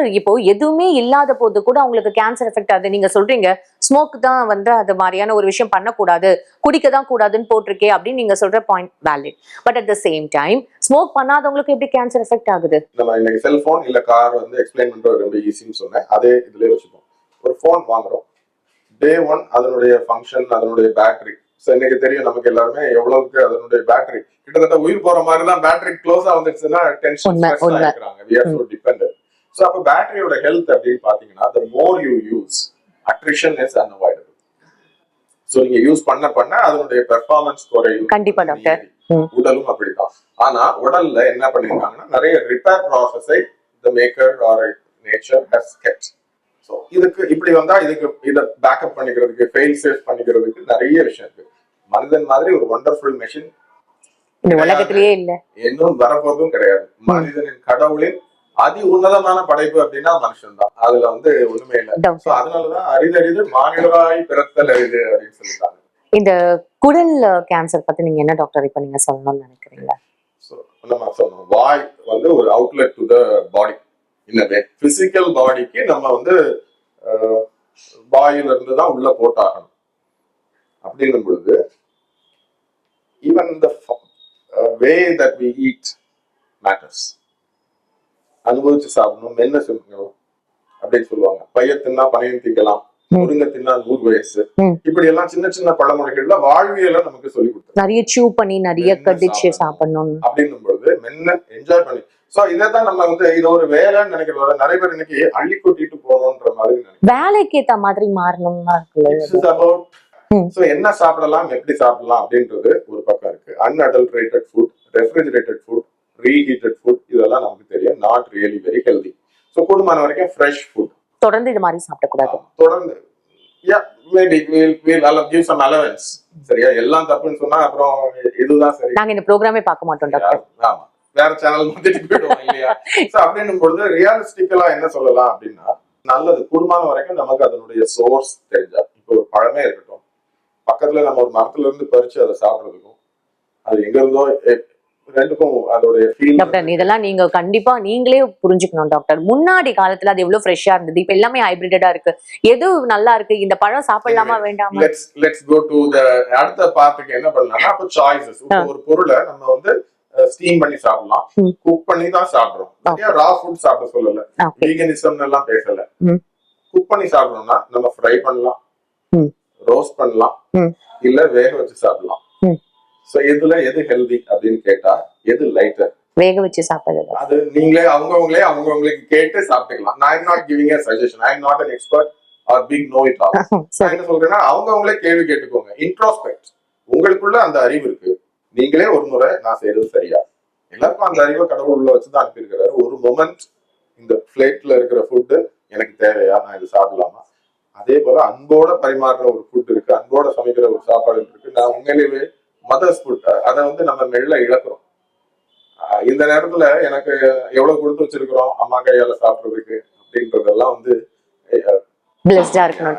Doctor இப்போ எதுவுமே இல்லாத போது கூட அவங்களுக்கு கேன்சர் எஃபெக்ட் ஆகுது. நீங்க சொல்றீங்க ஸ்மோக் தான் வந்து அது மாதிரியான ஒரு விஷயம் பண்ணக்கூடாது. குடிக்க தான் கூடாதுன்னு போட்டிருக்கே அப்படின்னு நீங்க சொல்ற point valid but at the same time smoke பண்ணாதவங்களுக்கு எப்படி கேன்சர் எஃபெக்ட் ஆகுது? நம்ம இன்னைக்கு செல்போன் இல்ல கார் வந்து எக்ஸ்பிளைன் பண்றது ரொம்ப ஈஸின்னு சொன்னேன். அதே இதுலயே வச்சுப்போம். ஒரு ஃபோன் வாங்குறோம். டே ஒன் அதனுடைய ஃபங்க்ஷன் அதனுடைய பேட்டரி ஸோ இன்னைக்கு தெரியும் நமக்கு எல்லாருமே எவ்வளவுக்கு அதனுடைய பேட்டரி கிட்டத்தட்ட உயிர் போற மாதிரி தான் பேட்டரி க்ளோஸா வந்துருச்சுன்னா டென்ஷன் ஸோ அப்போ பேட்டரியோட ஹெல்த் அப்படின்னு பாத்தீங்கன்னா the more you use attrition is unavoidable so நீங்க யூஸ் பண்ண பண்ண அதனுடைய பெர்ஃபார்மன்ஸ் குறையும். கண்டிப்பா டாக்டர். உடலும் அப்படிதான் ஆனா உடல்ல என்ன பண்ணிருக்காங்கன்னா நிறைய ரிப்பேர் ப்ராசஸை the maker or nature has kept so இதுக்கு இப்படி வந்தா இதுக்கு இதை பேக்கப் பண்ணிக்கிறதுக்கு ஃபெயில் சேஃப் பண்ணிக்கிறதுக்கு நிறைய விஷயம் இருக்கு. மனிதன் மாதிரி ஒரு ஒண்டர்ஃபுல் மெஷின் உலகத்திலேயே இல்ல. இன்னும் வரப்போறதும் கிடையாது. மனிதனின் கடவுளின் அதி உன்னதமான படைப்பு அப்படின்னா மனுஷன் தான். அதுல வந்து ஒண்ணுமே இல்லை. ஸோ அதனாலதான் அரிதறிது மானிடராய் பிறத்தல் அரிது அப்படின்னு சொல்லிட்டாங்க. இந்த குடல் கேன்சர் பத்தி நீங்க என்ன டாக்டர் இப்ப நீங்க சொல்லணும்னு நினைக்கிறீங்க? ஸோ நம்ம சொன்னோம் வாய் வந்து ஒரு அவுட்லெட் டு த பாடி இன்னவே பிசிக்கல் பாடிக்கு நம்ம வந்து வாயில இருந்து தான் உள்ள போட்டாகணும். அப்படின்னும் பொழுது even the way that we eat matters அனுபவிச்சு சாப்பிடணும் மென்ன சொல்லணும் அப்படின்னு சொல்லுவாங்க. பைய தின்னா பனையும் திங்கலாம். முருங்க தின்னா நூறு வயசு. இப்படி எல்லாம் சின்ன சின்ன பழமொழிகள்ல வாழ்வியலை நமக்கு சொல்லி கொடுத்தாங்க நிறைய சூ பண்ணி நிறைய கடிச்சு சாப்பிடணும். அப்படின்னும் பொழுது மென்ன என்ஜாய் பண்ணி. சோ இதைத்தான் நம்ம வந்து இது ஒரு வேலைன்னு நினைக்கிறதோட நிறைய பேர் இன்னைக்கு அள்ளி கொட்டிட்டு போகணுன்ற மாதிரி வேலைக்கு ஏத்த மாதிரி மாறணும்னா இருக்குல்ல என்ன சாப்பிடலாம் எப்படி சாப்பிடலாம் அப்படின்றது ஒரு பக்கம் இருக்கு. Unadulterated food refrigerated food reheated food இதெல்லாம் நமக்கு தெரியும். Not really very healthy so கூடுமான வரைக்கும் ஃப்ரெஷ் ஃபுட் தொடர்ந்து இது மாதிரி சாப்பிடக்கூடாது. தொடர்ந்து. யா மேபி வில் வில் அல்ல கிவ் சம் அலவன்ஸ் சரியா? எல்லாம் தப்புன்னு சொன்னா அப்புறம் இதுதான் சரி. நாங்க இந்த ப்ரோக்ராமே பார்க்க மாட்டோம் டாக்டர் ஆமா. வேற சேனல் மாத்திட்டு போயிடுவோம் இல்லையா? சோ அப்படின்னும் பொழுது ரியாலிஸ்டிக்கலா என்ன சொல்லலாம் அப்படின்னா நல்லது. கூடுமான வரைக்கும் நமக்கு அதனுடைய சோர்ஸ் தெரிஞ்சா இப்போ ஒரு பழமே இருக்கட்டும். பக்கத்துல நம்ம ஒரு மரத்துல இருந்து பறிச்சு அதை சாப்பிடுறதுக்கும் அது எங்க இருந்தோ ரெண்டுக்கும் டாக்டர் இதெல்லாம் நீங்க கண்டிப்பா நீங்களே புரிஞ்சுக்கணும் டாக்டர் முன்னாடி காலத்துல அது எவ்வளவு ஃப்ரெஷ்ஷா இருந்தது? இப்ப எல்லாமே ஹைபிரிட்டடா இருக்கு. எது நல்லா இருக்கு? இந்த பழம் சாப்பிடலாமா வேண்டாமா? Let's let's go to the அடுத்த பார்ட்டுக்கு என்ன பண்ணலாம்னா அப்போ சாய்ஸஸ் ஒரு பொருளை நம்ம வந்து ஸ்டீம் பண்ணி சாப்பிடலாம். குக் பண்ணி தான் சாப்பிடுறோம். ரா ஃபுட் சாப்பிட சொல்லல. வீகனிசம் எல்லாம் பேசல. குக் பண்ணி சாப்பிடணும்னா நம்ம ஃப்ரை பண்ணலாம். ரோஸ்ட் பண்ணலாம். இல்ல வேக வச்சு சாப்பிடலாம். சோ இதுல எது ஹெல்தி அப்படின்னு கேட்டா எது லைட்டர் வேக வச்சு சாப்பிடுறது. அது நீங்களே அவங்கவங்களே அவங்கவங்களுக்கு கேட்டு சாப்பிட்டுக்கலாம். நான் not giving a suggestion I not an expert or big know it all நான் என்ன சொல்றேன்னா அவங்கவங்களே கேள்வி கேட்டுக்கோங்க. இன்ட்ரோஸ்பெக்ட் உங்களுக்குள்ள அந்த அறிவு இருக்கு. நீங்களே ஒரு முறை நான் செய்யறது சரியா? எல்லாருக்கும் அந்த அறிவை கடவுள் உள்ள வச்சுதான் அனுப்பியிருக்கிறாரு. ஒரு மொமெண்ட் இந்த பிளேட்ல இருக்கிற ஃபுட்டு எனக்கு தேவையா? நான் இது சாப்பிடலாமா? அதே போல அன்போட பரிமாறுற ஒரு ஃபுட் இருக்கு. அன்போட சமைக்கிற ஒரு சாப்பாடு இருக்கு. நான் உண்மையிலேயே மதர்ஸ் ஃபுட் அதை வந்து நம்ம மெல்ல இழக்கிறோம். இந்த நேரத்துல எனக்கு எவ்வளவு கொடுத்து வச்சிருக்கிறோம்? அம்மா கையால சாப்பிடுறதுக்கு அப்படின்றதெல்லாம் வந்து பிளஸ்டா இருக்கணும்.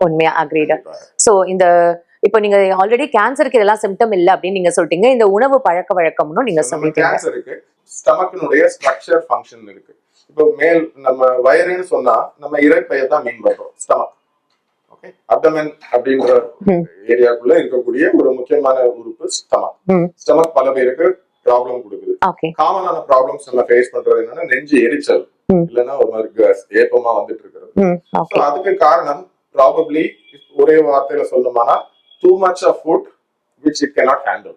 உண்மையா அக்ரீட். சோ இந்த இப்போ நீங்க ஆல்ரெடி கேன்சருக்கு இதெல்லாம் சிம்டம் இல்ல அப்படின்னு நீங்க சொல்லிட்டீங்க. இந்த உணவு பழக்க வழக்கம்னு நீங்க சொல்லிட்டீங்க. கேன்சருக்கு ஸ்டமக்கினுடைய ஸ்ட்ரக்சர் ஃபங்க்ஷன் இருக்கு. இப்போ மேல் நம்ம வயிறுன்னு சொன்னா நம்ம இறைப்பையை தான் மீன் பண்றோம். ஸ்டமக் அப்டமன் அப்படின்ற. ஏரியாக்குள்ள இருக்கக்கூடிய ஒரு முக்கியமான உறுப்பு ஸ்டமக். ஸ்டமக் பல பேருக்கு ப்ராப்ளம் கொடுக்குது. காமனான ப்ராப்ளம்ஸ் நம்ம ஃபேஸ் பண்றது என்னன்னா நெஞ்சு எரிச்சல். இல்லைன்னா ஒரு மாதிரி ஏப்பமா வந்துட்டு இருக்கிறது. அதுக்கு காரணம் ப்ராபப்ளி ஒரே வார்த்தையில சொல்லணும்னா too much of food which it cannot handle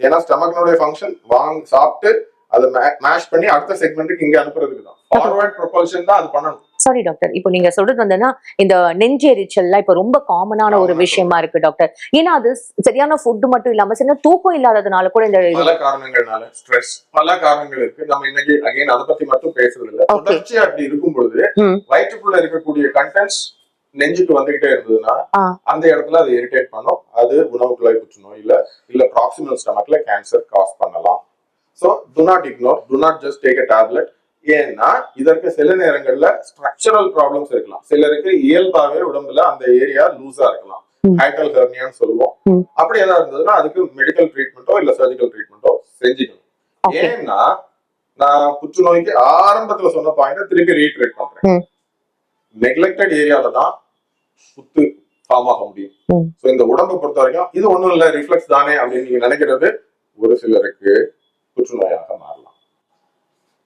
ஏன்னா ஸ்டமக்னுடைய ஃபங்க்ஷன் வாங்க சாப்பிட்டு அதை மேஷ் பண்ணி அடுத்த செக்மெண்ட்டுக்கு இங்க அனுப்புறதுக்கு தான் ஃபார்வர்ட் ப்ரொபல்ஷன் தான் அது பண்ணணும். சாரி டாக்டர் இப்போ நீங்க சொல்றது வந்துன்னா இந்த நெஞ்சு எரிச்சல்லாம் இப்போ ரொம்ப காமனான ஒரு. விஷயமா இருக்கு டாக்டர் ஏன்னா அது சரியான ஃபுட் மட்டும் இல்லாம சரியான தூக்கம் இல்லாததுனால கூட இந்த பல காரணங்கள்னால ஸ்ட்ரெஸ் பல காரணங்கள் இருக்கு நம்ம இன்னைக்கு அகைன் அதை பத்தி மட்டும் பேசுறது இல்ல. தொடர்ச்சியா அப்படி இருக்கும் பொழுது. வயிற்றுக்குள்ள இருக்கக்கூடிய கண்டென்ட்ஸ் நெஞ்சுக்கு வந்துகிட்டே இருந்ததுன்னா. அந்த இடத்துல அது இரிட்டேட் பண்ணும் அது உணவு குழாய் புற்றுநோய் இல்ல இல்ல ப்ராக்சிமல் ஸ்டமக்ல கேன்சர் காஸ் பண்ணலாம் so do not ignore do not just take a tablet ஏன்னா இதற்கு சில நேரங்கள்ல ஸ்ட்ரக்சரல் ப்ராப்ளம்ஸ் இருக்கலாம் சிலருக்கு இயல்பாவே உடம்புல அந்த ஏரியா லூஸா இருக்கலாம் ம். ஹைட்டல் ஹெர்னியான்னு சொல்லுவோம். அப்படி ஏதாவது இருந்ததுன்னா அதுக்கு மெடிக்கல் ட்ரீட்மெண்ட்டோ இல்ல சர்ஜிக்கல் ட்ரீட்மெண்ட்டோ செஞ்சுக்கணும் ஏன்னா நான் புற்றுநோய்க்கு ஆரம்பத்துல சொன்ன பாயிண்ட் திருப்பி ரீட்ரேட் பண்றேன். நெக்லெக்டட் ஏரியால தான் புத்து ஃபார்ம் ஆக முடியும். சோ இந்த உடம்பை பொறுத்த வரைக்கும் இது ஒண்ணும் இல்ல ரிஃப்ளெக்ஸ் தானே அப்படின்னு நீங்க நினைக்கிறது ஒரு சிலருக்கு புற்றுநோயாக மாறலாம்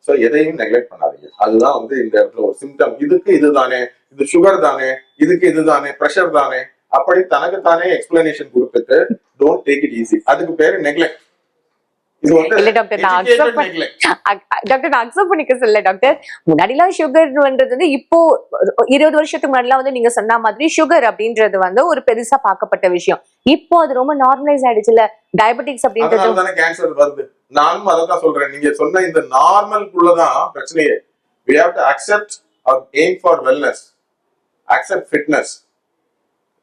சோ எதையும் நெக்லெக்ட் பண்ணாதீங்க. அதுதான் வந்து இந்த இடத்துல ஒரு சிம்டம் இதுக்கு இதுதானே இது சுகர் தானே இதுக்கு இதுதானே ப்ரெஷர் தானே அப்படி தனக்கு தானே எக்ஸ்பிளனேஷன் கொடுத்துட்டு டோன்ட் டேக் இட் ஈஸி அதுக்கு பேரு நெக்லெக்ட் இல்ல டாக்டர் நான் அக்செப்ட். டாக்டர் நான் அக்செப்ட் பண்ணிக்க சொல்ல டாக்டர் முன்னாடிலாம் சுகர்ன்றது வந்து இப்போ இருபது வருஷத்துக்கு முன்னாடிலாம் வந்து நீங்க சொன்ன மாதிரி சுகர் அப்படின்றது வந்து ஒரு பெருசா பார்க்கப்பட்ட விஷயம். இப்போ அது ரொம்ப நார்மலைஸ் ஆயிடுச்சுல டயபெட்டிக்ஸ் அப்படின்றது கேன்சர் வருது. நானும் அதை தான் சொல்றேன். நீங்க சொன்ன இந்த நார்மல்குள்ளதான் பிரச்சனையே. We have to accept or aim for wellness. Accept fitness.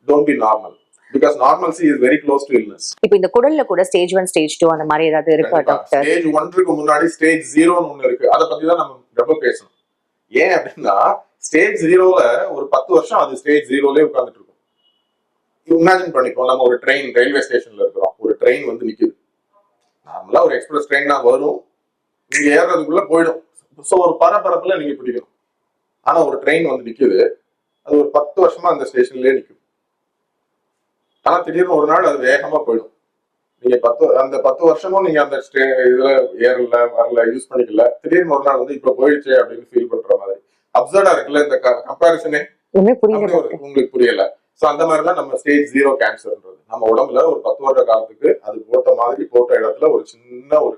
Don't be normal. Because normalcy is very close to illness. இப்போ இந்த குடல்ல கூட ஸ்டேஜ் ஒன் ஸ்டேஜ் டூ அந்த மாதிரி ஏதாவது இருக்கா டாக்டர் ஸ்டேஜ் ஒன்றுக்கு முன்னாடி ஸ்டேஜ் ஜீரோன்னு ஒண்ணு இருக்கு. அதை பத்தி தான் நம்ம ரொம்ப பேசணும். ஏன் அப்படின்னா ஸ்டேஜ் ஜீரோல ஒரு பத்து வருஷம் அது ஸ்டேஜ் ஜீரோலயே உட்கார்ந்துட்டு இருக்கும். இமேஜின் பண்ணிப்போம். நம்ம ஒரு ட்ரெயின் ரயில்வே ஸ்டேஷன்ல இருக்கிறோம். ஒரு ட்ரெயின் வந்து நிக்குது. நார்மலா ஒரு எக்ஸ்பிரஸ் ட்ரெயின் தான் வரும். நீங்க ஏறுறதுக்குள்ள போயிடும். ஸோ ஒரு பரபரப்புல நீங்க பிடிக்கணும். ஆனா ஒரு ட்ரெயின் வந்து நிக்குது. அது ஒரு பத்து வருஷமா அந்த ஸ்டேஷன்லயே நிக்கும். ஆனா திடீர்னு ஒரு நாள் அது வேகமா போயிடும். நீங்க பத்து அந்த பத்து வருஷமும் நீங்க அந்த ஸ்டே இதுல ஏறல வரல யூஸ் பண்ணிக்கல திடீர்னு ஒரு நாள் வந்து இப்ப போயிடுச்சு அப்படின்னு ஃபீல் பண்ற மாதிரி. அப்சர்டா இருக்குல்ல இந்த கம்பேரிசனே உங்களுக்கு புரியல. சோ அந்த மாதிரி தான் நம்ம ஸ்டேஜ் ஜீரோ கேன்சர்ன்றது நம்ம உடம்புல ஒரு பத்து வருட காலத்துக்கு அது போட்ட மாதிரி போட்ட இடத்துல ஒரு சின்ன ஒரு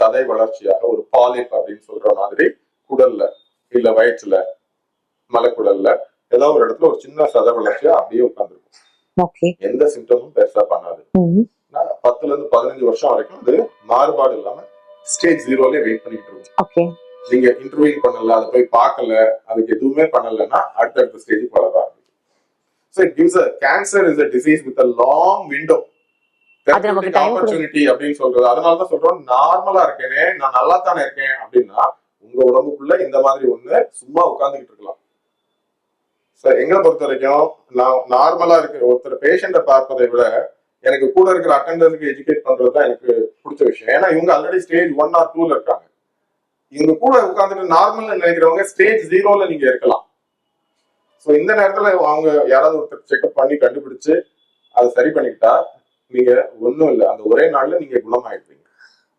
சதை வளர்ச்சியாக ஒரு பாலிப் அப்படின்னு சொல்ற மாதிரி குடல்ல இல்ல வயிற்றுல மலைக்குடல்ல ஏதோ ஒரு இடத்துல ஒரு சின்ன சதை வளர்ச்சியா அப்படியே உட்காந்துருக்கும் எந்த சிம்டமும் பெருசா பண்ணாது. பத்துல இருந்து பதினஞ்சு வருஷம் வரைக்கும் அது மாறுபாடு இல்லாம ஸ்டேஜ் ஜீரோலயே வெயிட் பண்ணிட்டு இருக்கும். நீங்க இன்டர்வியூ பண்ணல அதை போய் பார்க்கல அதுக்கு எதுவுமே பண்ணலன்னா அடுத்தடுத்த ஸ்டேஜுக்கு வளர ஆரம்பிக்கும். So it gives a cancer is a disease with a long window opportunity அப்படின்னு சொல்றது. அதனால தான் சொல்றோம் நார்மலா இருக்கேனே நான் நல்லா தானே இருக்கேன் அப்படின்னா உங்க உடம்புக்குள்ள இந்த மாதிரி ஒண்ணு சும்மா உட்கார்ந்துகிட்டு இருக்கலாம். ஸோ எங்களை பொறுத்த வரைக்கும் நான் நார்மலா இருக்கிற ஒருத்தர் பேஷண்ட்டை பார்ப்பதை விட எனக்கு கூட இருக்கிற அட்டண்டருக்கு எஜுகேட் பண்றது தான் எனக்கு பிடிச்ச விஷயம். ஏன்னா இவங்க ஆல்ரெடி ஸ்டேஜ் ஒன் ஆர் டூல இருக்காங்க. இவங்க கூட உட்காந்துட்டு நார்மல் நினைக்கிறவங்க ஸ்டேஜ் ஜீரோல நீங்க இருக்கலாம். ஸோ இந்த நேரத்துல அவங்க யாராவது ஒருத்தர் செக்அப் பண்ணி கண்டுபிடிச்சு அதை சரி பண்ணிக்கிட்டா நீங்க ஒன்றும் இல்லை. அந்த ஒரே நாள்ல நீங்க குணமாயிடுவீங்க.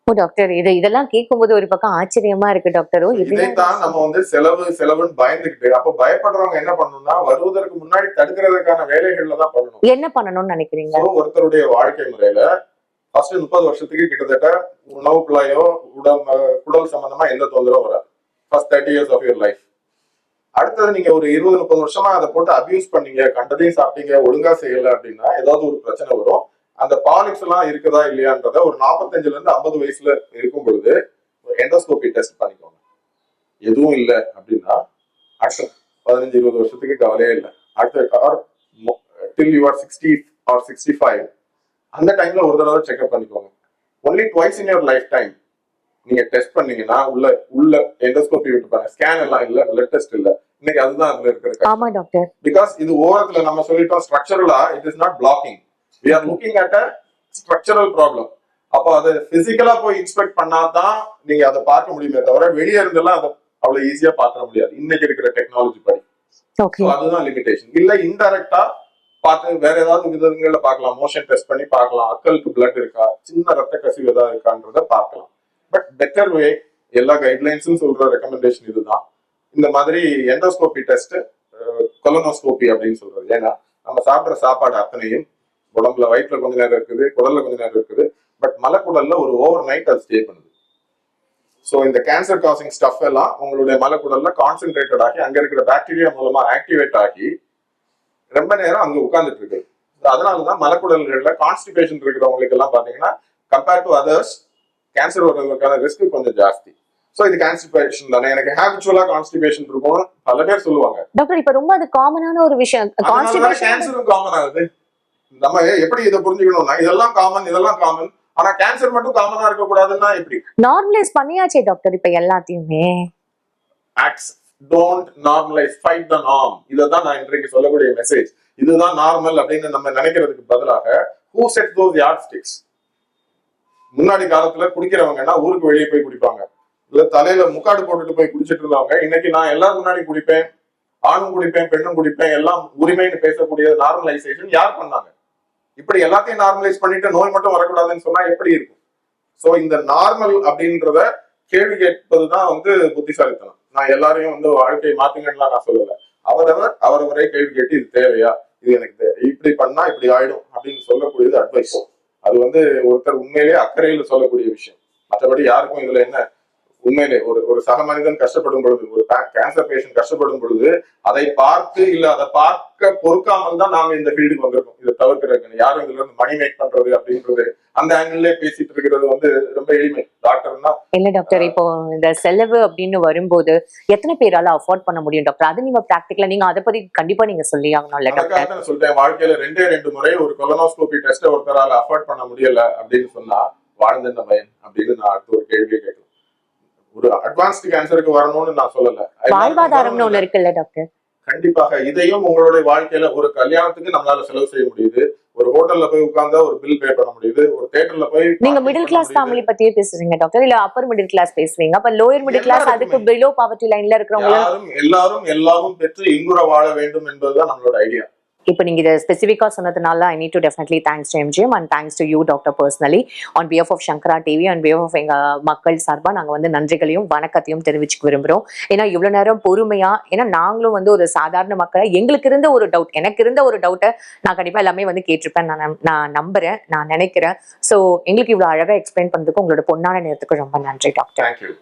ஓ டாக்டர் இது இதெல்லாம் கேட்கும்போது ஒரு பக்கம் ஆச்சரியமா இருக்கு டாக்டர் இதைத்தான் நம்ம வந்து செலவு செலவுன்னு பயந்துகிட்டு அப்ப பயப்படுறவங்க என்ன பண்ணணும்னா வருவதற்கு முன்னாடி தடுக்கிறதுக்கான வேலைகள்ல தான் பண்ணணும். என்ன பண்ணணும்னு நினைக்கிறீங்க? ஒருத்தருடைய வாழ்க்கை முறையில ஃபர்ஸ்ட் முப்பது வருஷத்துக்கு கிட்டத்தட்ட உணவு குழாயோ உடல் குடல் சம்பந்தமா எந்த தொந்தரவும் வராது. First thirty years of your life அடுத்தது நீங்க ஒரு இருபது முப்பது வருஷமா அதை போட்டு அபியூஸ் பண்ணீங்க கண்டதையும் சாப்பிட்டீங்க ஒழுங்கா செய்யல அப்படின்னா ஏதாவது ஒரு பிரச்சனை வரும். அந்த பாலிக்ஸ் எல்லாம் இருக்குதா இல்லையான்றத ஒரு நாற்பத்தஞ்சுல இருந்து ஐம்பது வயசுல இருக்கும் பொழுது எண்டோஸ்கோபி டெஸ்ட் பண்ணிக்கோங்க. எதுவும் இல்லை அப்படின்னா அடுத்த பதினஞ்சு இருபது வருஷத்துக்கு கவலையே இல்லை. அடுத்த or till you are sixty or sixty five அந்த டைம்ல ஒரு தடவை செக்அப் பண்ணிக்கோங்க. Only twice in your lifetime நீங்க டெஸ்ட் பண்ணீங்கன்னா உள்ள உள்ள எண்டோஸ்கோபி விட்டு பாருங்க. ஸ்கேன் எல்லாம் இல்ல பிளட் டெஸ்ட் இல்ல. இன்னைக்கு அதுதான் அதுல இருக்கிற ஆமா டாக்டர் பிகாஸ் இது ஓரத்துல நம்ம சொல்லிட்டோம் ஸ்ட்ரக்சரலா it is not blocking we are looking at a structural problem அப்போ அதை பிசிக்கலா போய் இன்ஸ்பெக்ட் பண்ணாதான் நீங்க அதை பார்க்க முடியுமே தவிர வெளியே இருந்தெல்லாம் அதை அவ்வளவு ஈஸியா பார்க்க முடியாது. இன்னைக்கு இருக்கிற டெக்னாலஜி படி. அதுதான் லிமிடேஷன் இல்ல இன்டைரக்டா பார்த்து வேற ஏதாவது விதங்கள்ல பார்க்கலாம். மோஷன் டெஸ்ட் பண்ணி பார்க்கலாம். அக்கலுக்கு பிளட் இருக்கா? சின்ன ரத்த கசிவு ஏதாவது இருக்கான்றத பார்க்கலாம். பட் பெட்டர் வே எல்லா கைட்லைன்ஸும் சொல்ற ரெக்கமெண்டேஷன் இதுதான். இந்த மாதிரி எண்டோஸ்கோபி டெஸ்ட் கொலனோஸ்கோபி அப்படின்னு சொல்றது. ஏன்னா நம்ம சாப்பிடுற சாப்பாடு அத்தனையும் உடம்புல வயிற்றுல கொஞ்ச நேரம் இருக்குது குடல்ல கொஞ்ச நேரம் இருக்குது. பட் மலைக்குடல்ல ஒரு ஓவர் நைட் அது ஸ்டே பண்ணுது. ஸோ இந்த கேன்சர் காசிங் ஸ்டஃப் எல்லாம் உங்களுடைய மலைக்குடல்ல கான்சென்ட்ரேட்டட் ஆகி அங்க இருக்கிற பாக்டீரியா மூலமா ஆக்டிவேட் ஆகி ரொம்ப நேரம் அங்க உட்கார்ந்துட்டு இருக்கு. அதனாலதான் மலக்குடல்கள்ல கான்ஸ்டிபேஷன் இருக்கிறவங்களுக்கு எல்லாம் பாத்தீங்கன்னா கம்பேர்ட் டு அதர்ஸ் கேன்சர் வர்றதுக்கான ரிஸ்க் கொஞ்சம் ஜாஸ்தி. ஸோ இது கான்ஸ்டிபேஷன் தானே. எனக்கு ஹேபிச்சுவலா கான்ஸ்டிபேஷன் இருக்கும். பல பேர் சொல்லுவாங்க. டாக்டர் இப்ப ரொம்ப அது காமனான ஒரு விஷயம். கான்ஸ்டிபேஷன் கேன்சரும் காமன் ஆகுது. நம்ம எப்படி இதை புரிஞ்சுக்கணும்னா இதெல்லாம் காமன் இதெல்லாம் காமன் ஆனா கேன்சர் மட்டும் காமனா இருக்க கூடாதுன்னா எப்படி? நார்மலைஸ் பண்ணியாச்சே டாக்டர் இப்ப எல்லாத்தையுமே. Don't normalise fight the norm இதான் நான் இன்றைக்கு சொல்லக்கூடிய மெசேஜ் இதுதான் நார்மல் அப்படின்னு நம்ம நினைக்கிறதுக்கு பதிலாக who set those yardsticks முன்னாடி காலத்துல குடிக்கிறவங்கன்னா ஊருக்கு வெளியே போய் குடிப்பாங்க. இல்ல தலையில முக்காடு போட்டுட்டு போய் குடிச்சிட்டு இருந்தவங்க இன்னைக்கு நான் எல்லாரும் முன்னாடி குடிப்பேன் ஆணும் குடிப்பேன் பெண்ணும் குடிப்பேன் எல்லாம் உரிமைன்னு பேசக்கூடிய நார்மலைசேஷன் யார் பண்ணாங்க? இப்படி எல்லாத்தையும் நார்மலைஸ் பண்ணிட்டு நோய் மட்டும் வரக்கூடாதுன்னு சொன்னா எப்படி இருக்கும்? சோ இந்த நார்மல் அப்படின்றத கேள்வி கேட்பதுதான் வந்து புத்திசாலித்தனம். நான் எல்லாரையும் வந்து வாழ்க்கையை மாத்துங்கன்னா நான் சொல்லல. அவரவர் அவரவரே கேள்வி கேட்டு இது தேவையா? இது எனக்கு இப்படி பண்ணா இப்படி ஆயிடும் அப்படின்னு சொல்லக்கூடியது அட்வைஸ் அது வந்து ஒருத்தர் உண்மையிலேயே அக்கறையில சொல்லக்கூடிய விஷயம். மற்றபடி யாருக்கும் இதுல என்ன உண்மையிலே ஒரு ஒரு சக மனிதன் கஷ்டப்படும் பொழுது ஒரு கேன்சர் பேஷண்ட் கஷ்டப்படும் பொழுது அதை பார்த்து இல்ல அதை பார்க்க பொறுக்காமல் தான் நாங்க இந்த ஃபீல்டுக்கு வந்திருக்கோம். இதை தவிர்க்கிறதுக்கு யாரும் இதுல இருந்து மணி மேக் பண்றது அப்படின்றது அந்த ஆங்கிள் பேசிட்டு இருக்கிறது வந்து ரொம்ப எளிமை. டாக்டர்னா இல்ல டாக்டர் இப்போ இந்த செலவு அப்படின்னு வரும்போது எத்தனை பேரால அஃபோர்ட் பண்ண முடியும் டாக்டர் அது நீங்க பிராக்டிக்கலா நீங்க அதை பத்தி கண்டிப்பா நீங்க சொல்லி ஆகணும்ல டாக்டர் தான் நான் சொல்றேன். வாழ்க்கையில ரெண்டே ரெண்டு முறை ஒரு கொலனோஸ்கோபி டெஸ்ட் ஒருத்தரால அஃபோர்ட் பண்ண முடியல அப்படின்னு சொன்னா வாழ்ந்த பயன் அப்படின்னு நான் அடுத்து ஒரு கேள்வியை கேட்கலாம் ஒரு அட்வான்ஸ்டு கேன்சருக்கு வரணும்னு நான் சொல்லல. வாழ்வாதாரம்னு ஒண்ணு இருக்குல்ல டாக்டர் கண்டிப்பாக இதையும் உங்களுடைய வாழ்க்கையில ஒரு கல்யாணத்துக்கு நம்மளால செலவு செய்ய முடியுது. ஒரு ஹோட்டல்ல போய் உட்கார்ந்தா ஒரு பில் பே பண்ண முடியுது. ஒரு தியேட்டர்ல போய் நீங்க மிடில் கிளாஸ். ஃபேமிலி பத்தியே பேசுறீங்க டாக்டர் இல்ல அப்பர் மிடில் கிளாஸ் பேசுறீங்க. அப்ப லோயர் மிடில் கிளாஸ் அதுக்கு. பிலோ பாவர்ட்டி லைன்ல இருக்கிறவங்க எல்லாரும் எல்லாரும் பெற்று இன்புற வாழ வேண்டும் என்பதுதான் நம்மளோட ஐடியா இப்போ நீங்கள் இதை ஸ்பெசிஃபிக்காக சொன்னதுனால I need to definitely thanks to MGM and thanks to you doctor personally on behalf of Sankara TV and behalf of எங்கள் மக்கள் சார்பாக நாங்கள் வந்து நன்றிகளையும் வணக்கத்தையும் தெரிவிச்சுக்க விரும்புகிறோம் ஏன்னா இவ்வளோ நேரம் பொறுமையாக ஏன்னா நாங்களும் வந்து ஒரு சாதாரண மக்களை எங்களுக்கு இருந்த ஒரு டவுட் எனக்கு இருந்த ஒரு டவுட்டை நான் கண்டிப்பாக எல்லாமே வந்து கேட்டிருப்பேன். நான் நம்- நான் நம்புகிறேன் நான் நினைக்கிறேன். ஸோ எங்களுக்கு இவ்வளோ அழகாக எக்ஸ்பிளைன் பண்ணுறதுக்கு உங்களோட பொன்னான நேரத்துக்கு ரொம்ப நன்றி டாக்டர் தேங்க்யூ